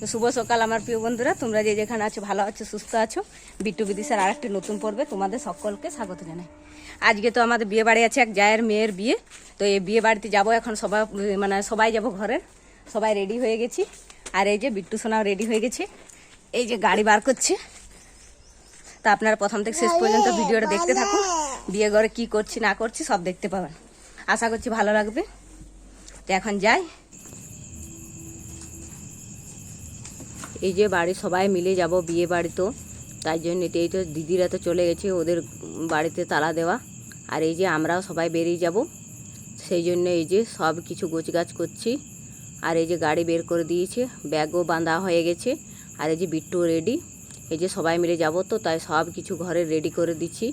তো শুভ সকাল আমার প্রিয় বন্ধুরা। তোমরা যে যেখানে আছো, ভালো আছো, সুস্থ আছো। বিট্টু বিদিশার আরেকটি নতুন পর্বে তোমাদের সকলকে স্বাগত জানাই। আজকে তো আমাদের বিয়ে বাড়ি আছে এক জায়ের মেয়ের বিয়ে। তো এই বিয়ে বাড়িতে যাব এখন সবাই মানে সবাই যাব ঘরের। সবাই রেডি হয়ে গেছি। আর এই যে বিট্টু সোনাও রেডি হয়ে গেছে। এই যে গাড়ি বার করছে। তা আপনারা প্রথম থেকে শেষ পর্যন্ত ভিডিওটা দেখতে থাকুন। বিয়ে ঘরে কি করছি, না করছি সব দেখতে পাবেন। আশা করছি ভালো লাগবে। তো এখন যাই। এই যে বাড়ি সবাই মিলে যাব বিয়ে বাড়ি তো, তাই জন্য এই তো দিদিরা তো চলে গেছে ওদের বাড়িতে তালা দেওয়া। আর এই যে আমরাও সবাই বেরিয়ে যাব, সেই জন্য এই যে সব কিছু গোছগাছ করছি। আর এই যে গাড়ি বের করে দিয়েছে, ব্যাগও বাঁধা হয়ে গেছে। আর এই যে বিট্টু রেডি এই যে সবাই মিলে যাব তো, তাই সব কিছু ঘরে রেডি করে দিচ্ছি।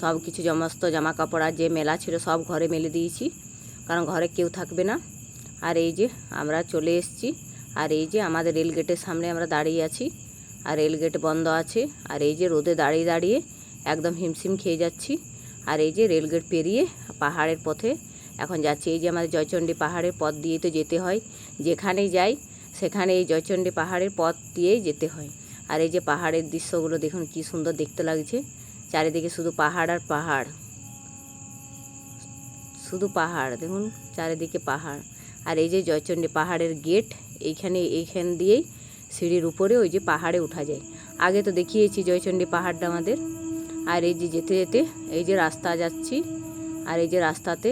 সব কিছু সমস্ত জামা কাপড় আর যে মেলা ছিল সব ঘরে মেলে দিয়েছি, কারণ ঘরে কেউ থাকবে না। আর এই যে আমরা চলে এসেছি। আর এই যে আমাদের রেল গেটের সামনে আমরা দাঁড়িয়ে আছি, আর রেল গেট বন্ধ আছে, আর এই যে রোদে দাঁড়িয়ে দাঁড়িয়ে একদম হিমশিম খেয়ে যাচ্ছি। আর এই যে রেল গেট পেরিয়ে পাহাড়ের পথে এখন যাচ্ছি। এই যে আমাদের জয়চণ্ডী পাহাড়ের পথ দিয়ে তো যেতে হয়। যেখানেই যাই সেখানে এই জয়চণ্ডী পাহাড়ের পথ দিয়েই যেতে হয়। আর এই যে পাহাড়ের দৃশ্যগুলো দেখুন, কি সুন্দর দেখতে লাগছে। চারিদিকে শুধু পাহাড় আর পাহাড়। শুধু পাহাড়, দেখুন, চারিদিকে পাহাড়। আর এই যে জয়চণ্ডী পাহাড়ের গেট, এইখানে, এইখান দিয়েই সিঁড়ির উপরে ওই যে পাহাড়ে উঠা যায়। আগে তো দেখিয়েছি জয়চণ্ডী পাহাড়টা আমাদের। আর এই যে যেতে যেতে এই যে রাস্তা যাচ্ছি, আর এই যে রাস্তাতে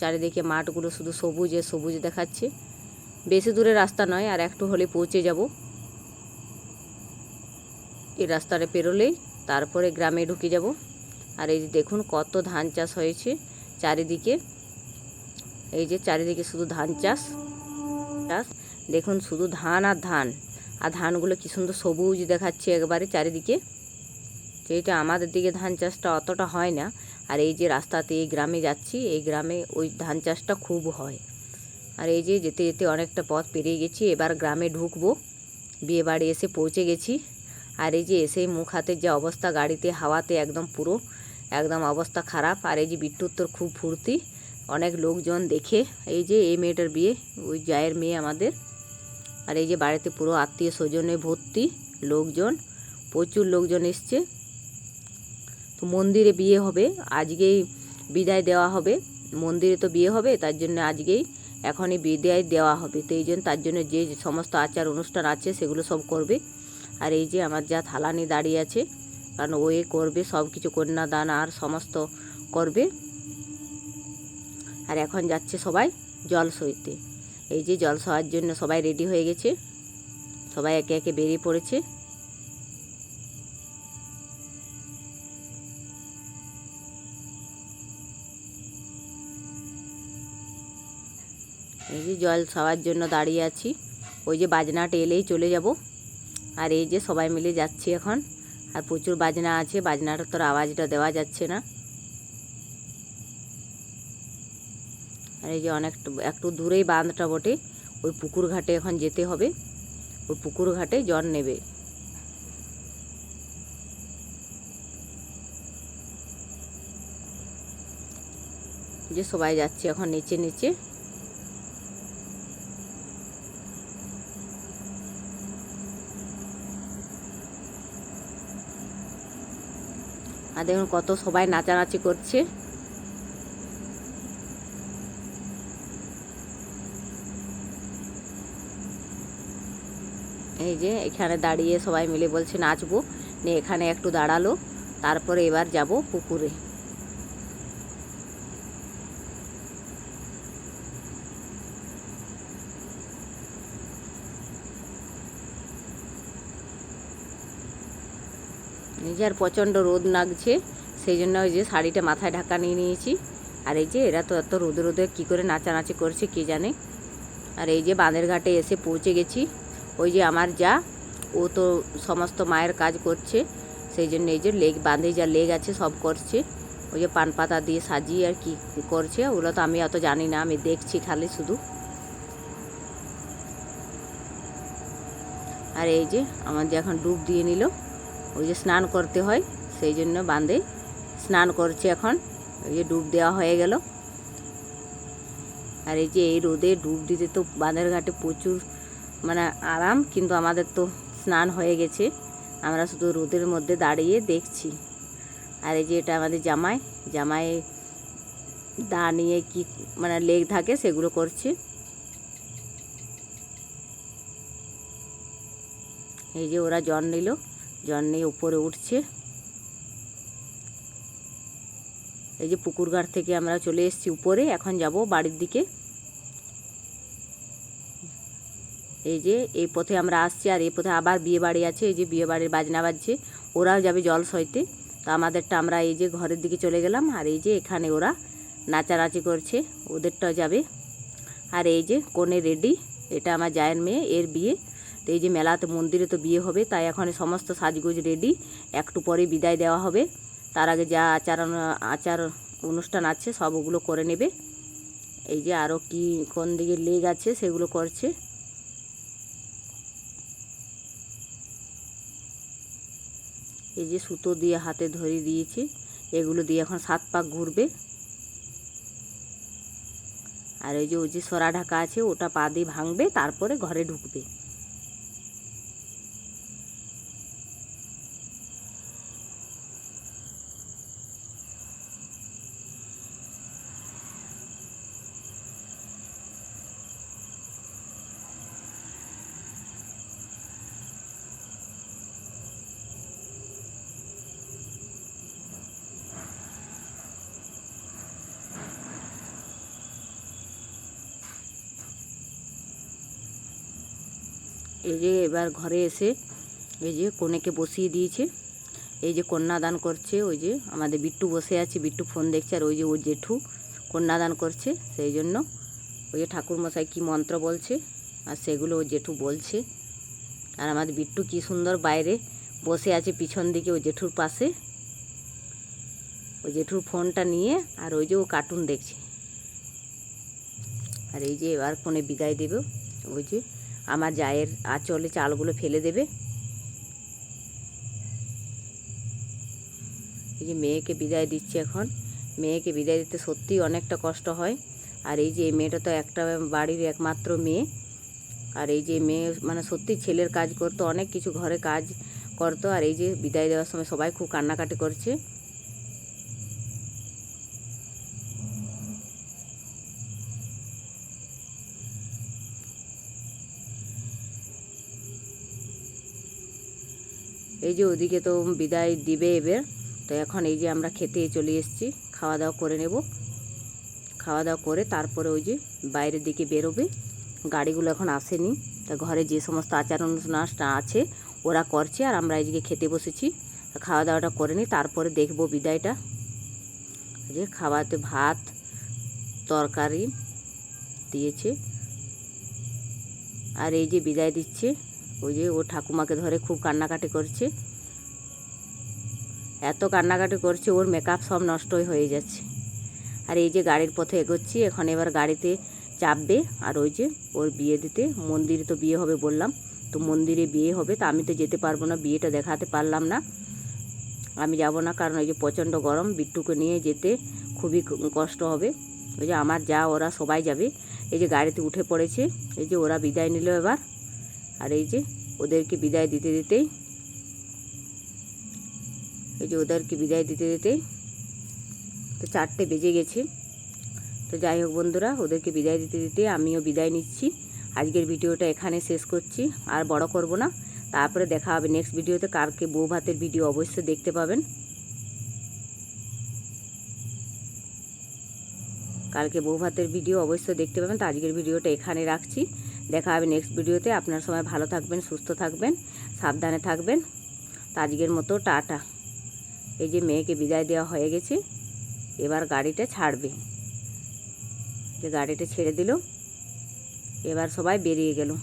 চারিদিকে মাঠগুলো শুধু সবুজে সবুজ দেখাচ্ছে। বেশি দূরে রাস্তা নয়, আর একটু হলে পৌঁছে যাব। এই রাস্তাটা পেরোলেই তারপরে গ্রামে ঢুকে যাব। আর এই যে দেখুন কত ধান চাষ হয়েছে চারিদিকে। এই যে চারিদিকে শুধু ধান চাষ চাষ। দেখুন শুধু ধান আর ধান। আর ধানগুলো কী সুন্দর সবুজ দেখাচ্ছে একবারে চারিদিকে। তো এটা আমাদের দিকে ধান চাষটা অতটা হয় না, আর এই যে রাস্তাতে এই গ্রামে যাচ্ছি, এই গ্রামে ওই ধান চাষটা খুব হয়। আর এই যে যেতে যেতে অনেকটা পথ পেরিয়ে গেছি, এবার গ্রামে ঢুকবো। বিয়ে বাড়ি এসে পৌঁছে গেছি। আর এই যে এসে মুখ হাতের যে অবস্থা, গাড়িতে হাওয়াতে একদম পুরো, একদম অবস্থা খারাপ। আর এই যে বিট্টুর তোর খুব ফুর্তি। অনেক লোকজন দেখে এই যে এই মেয়েটার বিয়ে, ওই জায়ের মেয়ে আমাদের। আর এই যে বাড়িতে পুরো আত্মীয় স্বজনে ভর্তি লোকজন, প্রচুর লোকজন এসছে। তো মন্দিরে বিয়ে হবে, আজকেই বিদায় দেওয়া হবে। মন্দিরে তো বিয়ে হবে, তার জন্য আজকেই এখনই বিদায় দেওয়া হবে। তো এই জন্য তার জন্য যে সমস্ত আচার অনুষ্ঠান আছে, সেগুলো সব করবে। আর এই যে আমার যা থালা নিয়ে দাঁড়িয়ে আছে, কারণ ওয়ে করবে সব কিছু কন্যাদান আর সমস্ত করবে। আর এখন যাচ্ছে সবাই জল সইতে। এই যে জল সওয়ার জন্য সবাই রেডি হয়ে গেছে। সবাই একে একে বেরিয়ে পড়েছে। এই যে জল খাওয়ার জন্য দাঁড়িয়ে আছি। ওই যে বাজনাটা এলেই চলে যাব। আর এই যে সবাই মিলে যাচ্ছি এখন। আর প্রচুর বাজনা আছে। বাজনাটা তোর আওয়াজটা দেওয়া যাচ্ছে না। আর এই যে অনেক একটু দূরেই বাঁধটা বটে, ওই পুকুর ঘাটে এখন যেতে হবে। ওই পুকুর ঘাটে জল নেবে। যে সবাই যাচ্ছে এখন নিচে নিচে। আর দেখুন কত সবাই নাচানাচি করছে। এই যে এখানে দাঁড়িয়ে সবাই মিলে বলছে, নাচবো। নিয়ে এখানে একটু দাঁড়াল। তারপরে এবার যাব পুকুরে। নিজের প্রচণ্ড রোদ লাগছে সেই জন্য ওই যে শাড়িটা মাথায় ঢাকা নিয়ে নিয়েছি। আর এই যে এরা তো এত রোদে রোদে কী করে নাচানাচি করছে কে জানে? আর এই যে বাঁধের ঘাটে এসে পৌঁছে গেছি। ওই যে আমার যা, ও তো সমস্ত মায়ের কাজ করছে, সেই জন্য এই যে লেগ, বাঁধে যা লেগ আছে সব করছে। ওই যে পান পাতা দিয়ে সাজিয়ে আর কি করছে, ওগুলো তো আমি অত জানি না, আমি দেখছি খালি শুধু। আর এই যে আমার যে এখন ডুব দিয়ে নিল, ওই যে স্নান করতে হয়, সেই জন্য বাঁধে স্নান করছে এখন, ওই যে ডুব দেওয়া হয়ে গেল। আর এই যে এই রোদে ডুব দিতে তো বাঁধের ঘাটে প্রচুর মানে আরাম, কিন্তু আমাদের তো স্নান হয়ে গেছে। আমরা শুধু রোদের মধ্যে দাঁড়িয়ে দেখছি। আর এই যে এটা আমাদের জামাই জামাই দা নিয়ে কি মানে লেগ থাকে, সেগুলো করছে। এই যে ওরা জন নিল, জন নিয়ে উপরে উঠছে। এই যে পুকুর ঘাট থেকে আমরা চলে এসেছি উপরে, এখন যাব বাড়ির দিকে। এই যে, এই পথে আমরা আসছি আর এই পথে আবার বিয়ে বাড়ি আছে, এই যে বিয়ে বাড়ির বাজনা বাজছে। ওরাও যাবে জল সইতে। তো আমাদেরটা আমরা এই যে ঘরের দিকে চলে গেলাম আর এই যে এখানে ওরা নাচানাচি করছে, ওদেরটাও যাবে। আর এই যে কোণে রেডি, এটা আমার জায়ের মেয়ে, এর বিয়ে। তো এই যে মেলাতে মন্দিরে তো বিয়ে হবে, তাই এখন সমস্ত সাজগোজ রেডি। একটু পরে বিদায় দেওয়া হবে। তার আগে যা আচার আচার অনুষ্ঠান আছে, সব ওগুলো করে নেবে। এই যে আরও কি, কোন দিকে লেগ আছে, সেগুলো করছে। এই যে সুতো দিয়ে হাতে ধরে দিয়েছি, এগুলো দিয়ে এখন সাত পাক ঘুরবে। আর ওই যে ওই যে সরা ঢাকা আছে, ওটা পা দিয়ে ভাঙবে, তারপরে ঘরে ঢুকবে। এই যে এবার ঘরে এসে এই যে কনেকে বসিয়ে দিয়েছে। এই যে কন্যাদান করছে, ওই যে আমাদের বিট্টু বসে আছে, বিট্টু ফোন দেখছে আর ওই যে ওর জেঠু কন্যাদান করছে, সেই জন্য ওই যে ঠাকুরমশাই কী মন্ত্র বলছে আর সেগুলো ওর জেঠু বলছে। আর আমাদের বিট্টু কী সুন্দর বাইরে বসে আছে পিছন দিকে ওই জেঠুর পাশে। ওই জেঠুর ফোনটা নিয়ে আর ওই যে ও কার্টুন দেখছে। আর এই যে এবার ফোনে বিদায় দেবে, ওই যে আমার জায়ের আঁচলে চালগুলো ফেলে দেবে। এই যে মেয়েকে বিদায় দিচ্ছে এখন। মেয়েকে বিদায় দিতে সত্যিই অনেকটা কষ্ট হয়। আর এই যে মেয়েটা তো একটা বাড়ির একমাত্র মেয়ে। আর এই যে মেয়ে মানে সত্যি ছেলের কাজ করতো, অনেক কিছু ঘরে কাজ করতো। আর এই যে বিদায় দেওয়ার সময় সবাই খুব কান্নাকাটি করছে। এই যে ওদিকে তো বিদায় দিবে এবার, তো এখন এই যে আমরা খেতে চলে এসেছি, খাওয়া দাওয়া করে নেব। খাওয়া দাওয়া করে তারপরে ওই যে বাইরের দিকে বেরোবে। গাড়িগুলো এখন আসেনি, তা ঘরে যে সমস্ত আচার অনুষ্ঠান আছে, ওরা করছে আর আমরা এইদিকে খেতে বসেছি। খাওয়া দাওয়াটা করে নিই, তারপরে দেখব বিদায়টা। যে খাওয়াতে ভাত, তরকারি দিয়েছে। আর এই যে বিদায় দিচ্ছে ওই যে ও ঠাকুমাকে ধরে খুব কান্নাকাটি করছে। এত কান্নাকাটি করছে, ওর মেকআপ সব নষ্টই হয়ে যাচ্ছে। আর এই যে গাড়ির পথে এগোচ্ছি, এখন এবার গাড়িতে চাপবে, আর ওই যে ওর বিয়ে দিতে, মন্দিরে তো বিয়ে হবে বললাম। তো মন্দিরে বিয়ে হবে, তা আমি তো যেতে পারব না, বিয়েটা দেখাতে পারলাম না। আমি যাব না, কারণ ওই যে প্রচণ্ড গরম, বিট্টুকে নিয়ে যেতে খুবই কষ্ট হবে। ওই যে আমার যা, ওরা সবাই যাবে। এই যে গাড়িতে উঠে পড়েছে, এই যে ওরা বিদায় নিল এবার। আর এই যে ওদেরকে বিদায় দিতে দিতেই এই যে ওদেরকে বিদায় দিতে দিতেই তো চারটে বেজে গেছে। তো যাই হোক বন্ধুরা, ওদেরকে বিদায় দিতে দিতে আমিও বিদায় নিচ্ছি। আজকের ভিডিওটা এখানে শেষ করছি, আর বড় করব না। তারপরে দেখা হবে নেক্সট ভিডিওতে। কারকে বউ ভাতের ভিডিও অবশ্যই দেখতে পাবেন। কালকে বউ ভাতের ভিডিও অবশ্যই দেখতে পাবেন। তো আজকের ভিডিওটা এখানে রাখছি। দেখা হবে নেক্সট ভিডিওতে আপনার সবাই ভালো থাকবেন, সুস্থ থাকবেন, সাবধানে থাকবেন। তো আজকের মতো টাটা। এই যে মেয়েকে বিদায় দেওয়া হয়ে গেছে, এবার গাড়িটা ছাড়বে। যে গাড়িটা ছেড়ে দিল, এবার সবাই বেরিয়ে গেল।